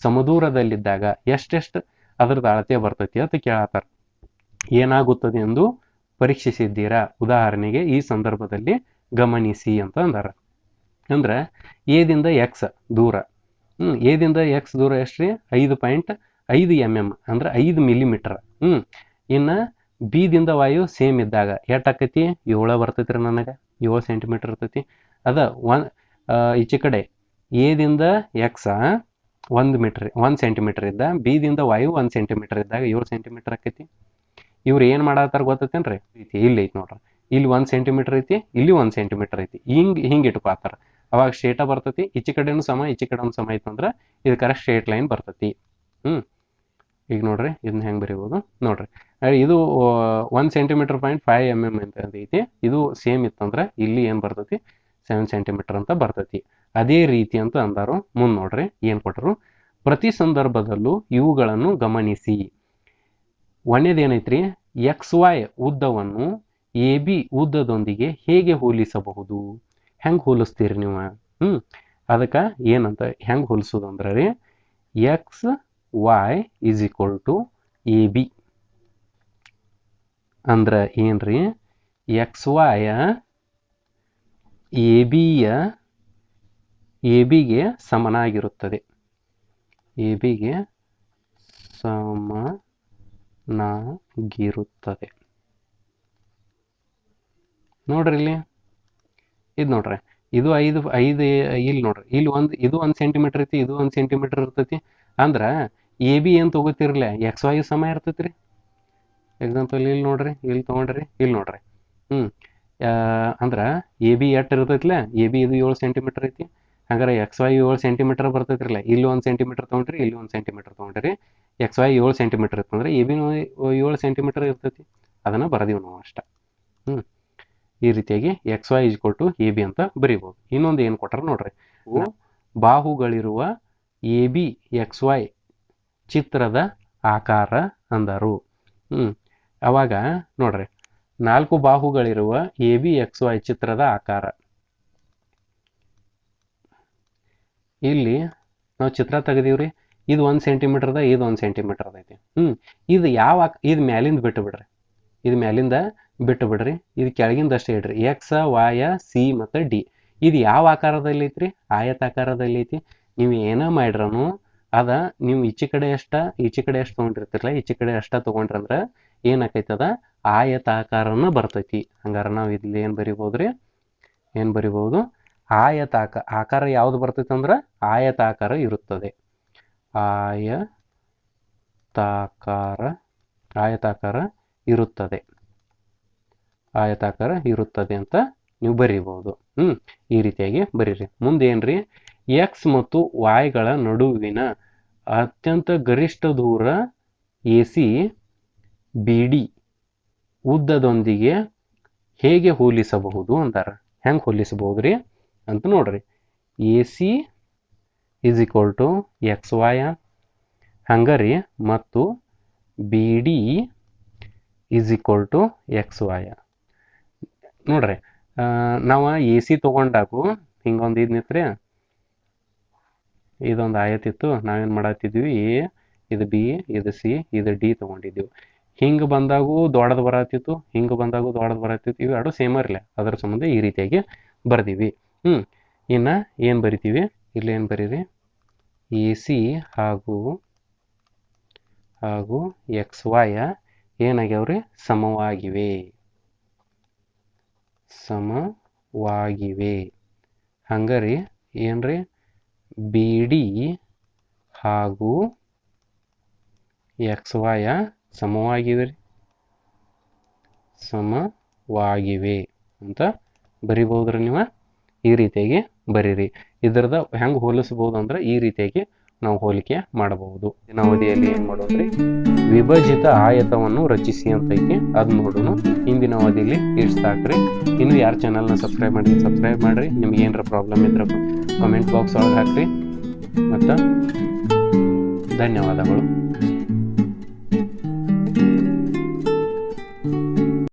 ಸಮದೂರದಲ್ಲಿದ್ದಾಗ ಎಷ್ಟೆಷ್ಟು ಅದರದ ಅಳತೆ ಬರ್ತೈತಿ ಅಂತ ಕೇಳತ್ತಾರ. ಏನಾಗುತ್ತದೆ ಎಂದು ಪರೀಕ್ಷಿಸಿದ್ದೀರಾ? ಉದಾಹರಣೆಗೆ ಈ ಸಂದರ್ಭದಲ್ಲಿ ಗಮನಿಸಿ ಅಂತ ಅಂದಾರ. ಅಂದ್ರೆ ಎದಿಂದ ಎಕ್ಸ್ ದೂರ. ಹ್ಞೂ ಎದಿಂದ ಎಕ್ಸ್ ದೂರ ಎಷ್ಟು ರೀ ಐದು ಪಾಯಿಂಟ್ ಐದು ಎಂ ಎಂ ಅಂದ್ರೆ ಐದು ಮಿಲಿಮೀಟರ್ ಹ್ಞೂ ಇನ್ನು ಬಿದಿಂದ ವಾಯು ಸೇಮ್ ಇದ್ದಾಗ ಎಷ್ಟು ಆಕೈತಿ ಏಳು ಬರ್ತೈತಿ ರೀ ನನಗೆ, ಏಳು ಸೆಂಟಿಮೀಟರ್ ಇರ್ತೈತಿ. ಅದ ಒನ್ ಈಚೆ ಕಡೆ ಎದಿಂದ ಎಕ್ಸ ಒಂದು ಮೀಟ್ರ್ ಒಂದು ಸೆಂಟಿಮೀಟರ್ ಇದ್ದ ಬಿದಿಂದ ವಾಯು ಒಂದು ಸೆಂಟಿಮೀಟರ್ ಇದ್ದಾಗ ಏಳು ಸೆಂಟಿಮೀಟರ್ ಆಕೈತಿ. ಇವ್ರು ಏನು ಮಾಡತ್ತಾರ ಗೊತ್ತೈತೇನ್ರಿ? ಇಲ್ಲಿ ಐತಿ ನೋಡ್ರಿ. ಇಲ್ಲಿ ಒಂದು ಸೆಂಟಿಮೀಟರ್ ಐತಿ, ಇಲ್ಲಿ ಒಂದು ಸೆಂಟಿಮೀಟರ್ ಐತಿ. ಹಿಂಗೆ ಹಿಂಗೆ ಇಟ್ಕೋತಾರ ಅವಾಗ ಸ್ಟ್ರೇಟ ಬರ್ತತಿ, ಈಚೆ ಕಡೆನೂ ಸಮ, ಈಚೆ ಕಡೆನೂ ಸಮ ಐತಂದ್ರೆ ಇದು ಕರೆಕ್ಟ್ ಸ್ಟ್ರೇಟ್ ಲೈನ್ ಬರ್ತತಿ. ಹ್ಞೂ ಈಗ ನೋಡ್ರಿ, ಇದನ್ನ ಹೆಂಗೆ ಬರೀಬೋದು? ನೋಡ್ರಿ. ಇದು one centimetre point five M M ಅಂತ ಐತಿ. ಇದು ಸೇಮ್ ಇತ್ತಂದ್ರೆ ಇಲ್ಲಿ ಏನು ಬರ್ತತಿ? ಸೆವೆನ್ ಸೆಂಟಿಮೀಟರ್ ಅಂತ ಬರ್ತತಿ. ಅದೇ ರೀತಿ ಅಂತ ಅಂದಾರು ಮುಂದೆ ನೋಡ್ರಿ, ಏನು ಕೊಟ್ಟರು ಪ್ರತಿ ಸಂದರ್ಭದಲ್ಲೂ ಇವುಗಳನ್ನು ಗಮನಿಸಿ. ಒಂದೇದೇನೈತ್ರಿ ಎಕ್ಸ್ ವೈ ಉದ್ದವನ್ನು ಎ ಬಿ ಉದ್ದದೊಂದಿಗೆ ಹೇಗೆ ಹೋಲಿಸಬಹುದು? ಹೆಂಗೆ ಹೋಲಿಸ್ತೀರಿ ನೀವು? ಹ್ಞೂ ಅದಕ್ಕೆ ಏನಂತ ಹೆಂಗೆ ಹೋಲಿಸೋದು ಅಂದ್ರೆ ರೀ X Y is equal to A B ಅಂದ್ರೆ ಏನ್ರಿ ಎಕ್ಸ್ ವಾಯ ಎ ಬಿಯ ಎ ಬಿಗೆ ಸಮನಾಗಿರುತ್ತದೆ. ಎ ಬಿಗೆ ಸಮನಾಗಿರುತ್ತದೆ. ನೋಡ್ರಿ ಇಲ್ಲಿ. ಇದು ನೋಡ್ರಿ. ಇದು ಐದು ಐದು ಇಲ್ಲಿ ನೋಡ್ರಿ. ಇಲ್ಲಿ ಒಂದು, ಇದು ಒಂದು ಸೆಂಟಿಮೀಟರ್ ಐತಿ, ಇದು ಒಂದು ಸೆಂಟಿಮೀಟರ್ ಇರ್ತೈತಿ. ಅಂದ್ರೆ ಎ ಬಿ ಏನು ತಗೋತಿರ್ಲ? ಎಕ್ಸ್ ವೈ ಸಮ ಇರ್ತೈತಿ ರೀ ಎಕ್ಸಾಂಪಲ್ ಇಲ್ಲಿ ನೋಡ್ರಿ, ಇಲ್ಲಿ ತೊಗೊಂಡ್ರಿ, ಇಲ್ಲಿ ನೋಡ್ರಿ. ಹ್ಞೂ ಅಂದ್ರೆ ಎ ಬಿ ಎಟ್ ಇರ್ತೈತಿಲ್ಲ ಎ ಬಿ ಇದು ಏಳು ಸೆಂಟಿಮೀಟರ್ ಐತಿ. ಹಂಗಾರೆ ಎಕ್ಸ್ ವೈ ಏಳು ಸೆಂಟಿಮೀಟರ್ ಬರ್ತೈತಿರಲ್ಲ. ಇಲ್ಲಿ ಒಂದು ಸೆಂಟಿಮೀಟರ್ ತೊಗೊಂಡ್ರಿ, ಇಲ್ಲಿ ಒಂದು ಸೆಂಟಿಮೀಟರ್ ತೊಗೊಂಡ್ರಿ. ಎಕ್ಸ್ ವೈ ಏಳು ಸೆಂಟಿಮೀಟರ್ ಇರ್ತಂದ್ರೆ ಎ ಬಿ ಏಳು ಸೆಂಟಿಮೀಟರ್ ಇರ್ತೈತಿ. ಅದನ್ನು ಬರದೀವಿ ನಾವು ಅಷ್ಟ. ಹ್ಞೂ ಈ ರೀತಿಯಾಗಿ X Y is equal to A B ಅಂತ ಬರೀಬಹುದು ಇನ್ನೊಂದು ಏನು ಕೊಟ್ಟಾರ ನೋಡ್ರಿ. ಬಾಹುಗಳಿರುವ ಎ ಬಿ ಎಕ್ಸ್ ವೈ ಚಿತ್ರದ ಆಕಾರ ಅಂದರು. ಹ್ಞೂ ಅವಾಗ ನೋಡ್ರಿ. ನಾಲ್ಕು ಬಾಹುಗಳಿರುವ ಎ ಬಿ ಎಕ್ಸ್ ವೈ ಚಿತ್ರದ ಆಕಾರ. ಇಲ್ಲಿ ನಾವು ಚಿತ್ರ ತೆಗೆದೀವ್ರಿ. ಇದು ಒಂದು ಸೆಂಟಿಮೀಟರ್ದ ಇದು ಒಂದು ಸೆಂಟಿಮೀಟರ್ ಐತಿ. ಹ್ಞೂ ಇದು ಯಾವ ಇದು ಮ್ಯಾಲಿಂದ ಬಿಟ್ಟು ಬಿಡ್ರಿ ಇದು ಮ್ಯಾಲಿಂದ ಬಿಟ್ಟು ಬಿಡ್ರಿ. ಇದು ಕೆಳಗಿಂದ ಅಷ್ಟೇ ಇಡ್ರಿ. ಎಕ್ಸ್ ವಾಯ ಸಿ ಮತ್ತು ಡಿ ಇದು ಯಾವ ಆಕಾರದಲ್ಲಿ ಐತ್ರಿ? ಆಯತಾಕಾರದಲ್ಲಿ ಐತಿ. ನೀವು ಏನ ಮಾಡಿರೋನು ಅದ ನೀವು ಈಚೆ ಕಡೆ ಎಷ್ಟ ಈಚೆ ಕಡೆ ಅಷ್ಟು ತೊಗೊಂಡಿರ್ತಿರಲ್ಲ, ಈಚೆ ಕಡೆ ಅಷ್ಟ ತೊಗೊಂಡ್ರಂದ್ರೆ ಏನಾಕೈತಿ ಅದ ಆಯತಾಕಾರನ ಬರ್ತೈತಿ. ಹಂಗಾರ ನಾವು ಇಲ್ಲಿ ಏನು ಬರಿಬೋದ್ರಿ? ಏನು ಬರಿಬೋದು? ಆಯತಾಕ, ಆಕಾರ ಯಾವುದು ಬರ್ತೈತೆ ಅಂದ್ರೆ ಆಯತಾಕಾರ ಇರುತ್ತದೆ. ಆಯತಾಕಾರ ಆಯತಾಕಾರ ಇರುತ್ತದೆ. ಆಯತಾಕಾರ ಇರುತ್ತದೆ ಅಂತ ನೀವು ಬರೀಬಹುದು. ಹ್ಮ್, ಈ ರೀತಿಯಾಗಿ ಬರೀರಿ. ಮುಂದೆ ಏನ್ರಿ? ಎಕ್ಸ್ ಮತ್ತು ವಾಯ್ಗಳ ನಡುವಿನ ಅತ್ಯಂತ ಗರಿಷ್ಠ ದೂರ ಎ ಸಿ ಬಿ ಡಿ ಉದ್ದದೊಂದಿಗೆ ಹೇಗೆ ಹೋಲಿಸಬಹುದು ಅಂತಾರ. ಹೆಂಗೆ ಹೋಲಿಸಬಹುದ್ರಿ ಅಂತ ನೋಡ್ರಿ. A C is equal to X Y Hungary ಮತ್ತು B D is equal to X Y ನೋಡ್ರಿ ನಾವು ಎ ಸಿ ತೊಗೊಂಡಾಗು ಹಿಂಗೊಂದು ಇದು ನಿತ್ರಿ ಇದೊಂದು ಆಯತಿತ್ತು ನಾವೇನು ಮಾಡತ್ತಿದ್ವಿ ಎ ಇದು ಬಿ ಇದು ಸಿ ಇದು ಡಿ ತೊಗೊಂಡಿದ್ದೀವಿ ಹಿಂಗೆ ಬಂದಾಗೂ ದೊಡ್ಡದು ಬರತ್ತಿತ್ತು ಹಿಂಗೆ ಬಂದಾಗೂ ದೊಡ್ಡದು ಬರತ್ತಿತ್ತು ಇವು ಎರಡು ಸೇಮ್ ಇರಲಿಲ್ಲ ಅದರ ಸಂಬಂಧ ಈ ರೀತಿಯಾಗಿ ಬರ್ದೀವಿ. ಹ್ಞೂ ಇನ್ನು ಏನು ಬರಿತೀವಿ? ಇಲ್ಲಿ ಏನು ಬರೀರಿ? ಎ ಸಿ ಹಾಗೂ ಹಾಗೂ ಎಕ್ಸ್ ವಾಯ ಏನಾಗ್ಯಾವ್ರಿ? ಸಮವಾಗಿವೆ. ಸಮವಾಗಿವೆ. ಹಂಗರಿ, ಏನ್ರಿ? ಬಿ ಹಾಗೂ ಎಕ್ಸ್ ವಾಯ ಸಮವಾಗಿವೆ ರೀ. ಸಮವಾಗಿವೆ ಅಂತ ಬರಿಬೋದ್ರಿ ನೀವು? ಈ ರೀತಿಯಾಗಿ ಬರೀರಿ. ಇದ್ರದ ಹೆಂಗೆ ಹೋಲಿಸ್ಬೋದು ಅಂದ್ರೆ ಈ ರೀತಿಯಾಗಿ ನಾವು ಹೋಲಿಕೆ ಮಾಡಬಹುದು. ದಿನ ಅವಧಿಯಲ್ಲಿ ಏನು ಮಾಡೋದ್ರಿ? ವಿಭಜಿತ ಆಯತವನ್ನು ರಚಿಸಿ ಅಂತ ಐತಿ ಅದ್ ನೋಡೋಣ ಹಿಂದಿನ ಅವಧಿಯಲ್ಲಿ ಇಷ್ಟು ಇನ್ನು ಇನ್ನು ಯಾರು ಚಾನಲ್ನ ಸಬ್ಸ್ಕ್ರೈಬ್ ಮಾಡಿ ಸಬ್ಸ್ಕ್ರೈಬ್ ಮಾಡ್ರಿ. ನಿಮ್ಗೆ ಏನಾರ ಪ್ರಾಬ್ಲಮ್ ಇದ್ರೆ ಕಮೆಂಟ್ ಬಾಕ್ಸ್ ಒಳಗೆ ಹಾಕ್ರಿ. ಮತ್ತು ಧನ್ಯವಾದಗಳು.